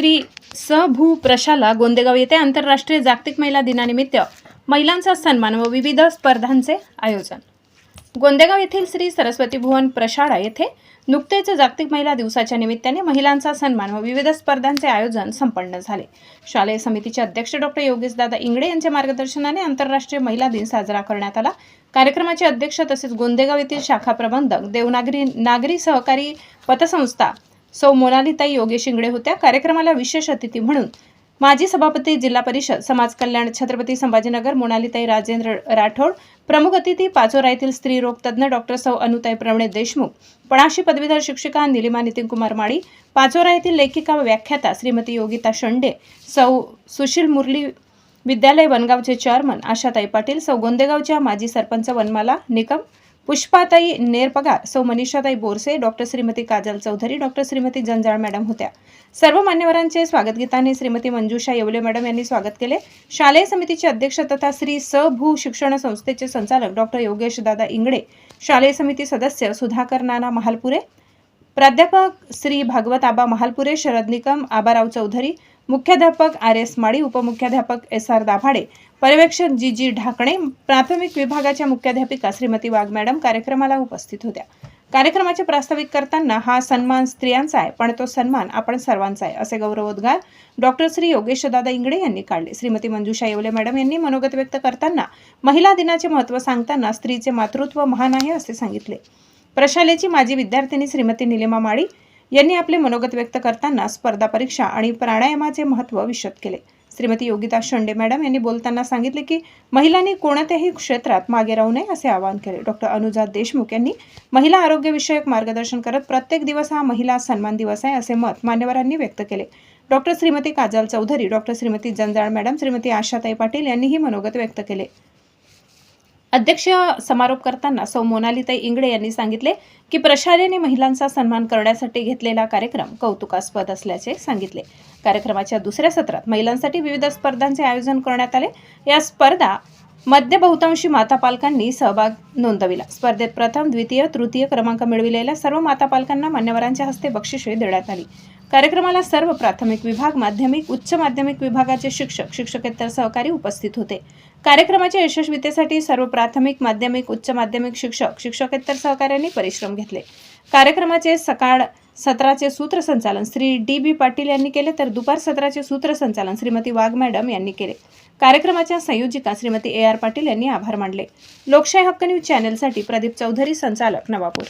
श्री स प्रशाला गोंदेगाव येथे आंतरराष्ट्रीय जागतिक महिला दिनानिमित्त महिलांचा सन्मान व विविध स्पर्धांचे आयोजन. गोंदेगाव येथील श्री सरस्वती भुवन प्रशाळा येथे नुकतेच जागतिक महिला दिवसाच्या निमित्ताने महिलांचा सन्मान व विविध स्पर्धांचे आयोजन संपन्न झाले. शालेय समितीचे अध्यक्ष डॉक्टर योगेशदादा इंगडे यांच्या मार्गदर्शनाने आंतरराष्ट्रीय महिला दिन साजरा करण्यात आला. कार्यक्रमाचे अध्यक्ष तसेच गोंदेगाव येथील शाखा प्रबंधक देवनागरी नागरी सहकारी पतसंस्था सौ मोनालीताई योगेश इंगडे होत्या. कार्यक्रमाला विशेष अतिथी म्हणून माजी सभापती जिल्हा परिषद समाज कल्याण छत्रपती संभाजीनगर मोनालीताई राजेंद्र राठोड प्रमुख अतिथी पाचोरा येथील स्त्रीरोग तज्ज्ञ डॉक्टर सौ अनुताई प्रवणे देशमुख पणाशी पदवीधर शिक्षिका निलिमा नितीन कुमार माळी पाचोरा येथील लेखिका व व्याख्याता श्रीमती योगिता शंडे सौ सुशील मुरली विद्यालय वनगावचे चेअरमन आशाताई पाटील सौ गोंदेगावच्या माजी सरपंच वनमाला निकम पुष्पाताई नेरपगार सौ Manishatai Borse doctor Shrimati Kajal Chaudhari doctor Shrimati Janjal madam होत्या. सर्व मान्यवरांचे स्वागत गीताने श्रीमती मंजुषा येवले मॅडम यांनी स्वागत केले. शालेय समितीचे अध्यक्ष तथा श्री स. भू शिक्षण संस्थेचे संचालक डॉक्टर योगेश दादा इंगडे शालेय समिती सदस्य सुधाकर नाना महालपुरे प्राध्यापक श्री भागवत आबा महालपुरे शरद निकम आबाराव चौधरी मुख्याध्यापक आर एस माळी उपमुख्याध्यापक एस आर दाभाडे पर्यवेक्षक जी जी ढाकणे प्राथमिक विभागाच्या मुख्याध्यापिका श्रीमती वाघ मॅडम कार्यक्रमाला उपस्थित होत्या. कार्यक्रमाचे प्रास्ताविक करताना हा सन्मान स्त्रियांचा आहे पण तो सन्मान आपण सर्वांचा आहे असे गौरवोद्गार डॉक्टर श्री योगेशदादा इंगडे यांनी काढले. श्रीमती मंजुषा येवले मॅडम यांनी मनोगत व्यक्त करताना महिला दिनाचे महत्त्व सांगताना स्त्रीचे मातृत्व महान आहे असे सांगितले. प्रशालेची माजी विद्यार्थिनी श्रीमती निलिमा माळी यांनी आपले मनोगत व्यक्त करताना स्पर्धा परीक्षा आणि प्राणायामाचे महत्त्व विशद केले. श्रीमती योगिता शंडे मॅडम यांनी बोलताना सांगितले की महिलांनी कोणत्याही क्षेत्रात मागे राहू नये असे आवाहन केले. डॉक्टर अनुजा देशमुख यांनी महिला आरोग्यविषयक मार्गदर्शन करत प्रत्येक दिवस हा महिला सन्मान दिवस आहे असे मत मान्यवरांनी व्यक्त केले. Doctor Shrimati Kajal Chaudhari doctor Shrimati Janjal madam Shrimati Ashatai Patil यांनीही मनोगत व्यक्त केले. अध्यक्ष समारोप करताना सौ मोनालीताई इंगडे यांनी सांगितले की प्रशालेने महिलांचा सन्मान करण्यासाठी घेतलेला कार्यक्रम कौतुकास्पद असल्याचे सांगितले. कार्यक्रमाच्या दुसऱ्या सत्रात महिलांसाठी विविध स्पर्धांचे आयोजन करण्यात आले. या स्पर्धा मध्य बहुतांशी माता पालकांनी सहभाग नोंदविला. स्पर्धेत प्रथम द्वितीय तृतीय क्रमांक मिळविलेल्या सर्व माता पालकांना मान्यवरांच्या हस्ते बक्षिसे देण्यात आली. कार्यक्रमाला सर्व प्राथमिक विभाग माध्यमिक उच्च माध्यमिक विभागाचे शिक्षक शिक्षकेतर सहकारी उपस्थित होते. कार्यक्रमाच्या यशस्वीतेसाठी सर्व प्राथमिक माध्यमिक उच्च माध्यमिक शिक्षक शिक्षकेतर सहकाऱ्यांनी परिश्रम घेतले. कार्यक्रमाचे सकाळ सत्राचे सूत्रसंचालन श्री डी बी पाटील यांनी केले तर दुपार सत्राचे सूत्रसंचालन श्रीमती वाघ मॅडम यांनी केले. कार्यक्रमाच्या संयोजिका श्रीमती ए आर पाटील यांनी आभार मानले. लोकशाही हक्क न्यूज चॅनेलसाठी प्रदीप चौधरी संचालक नवापूर.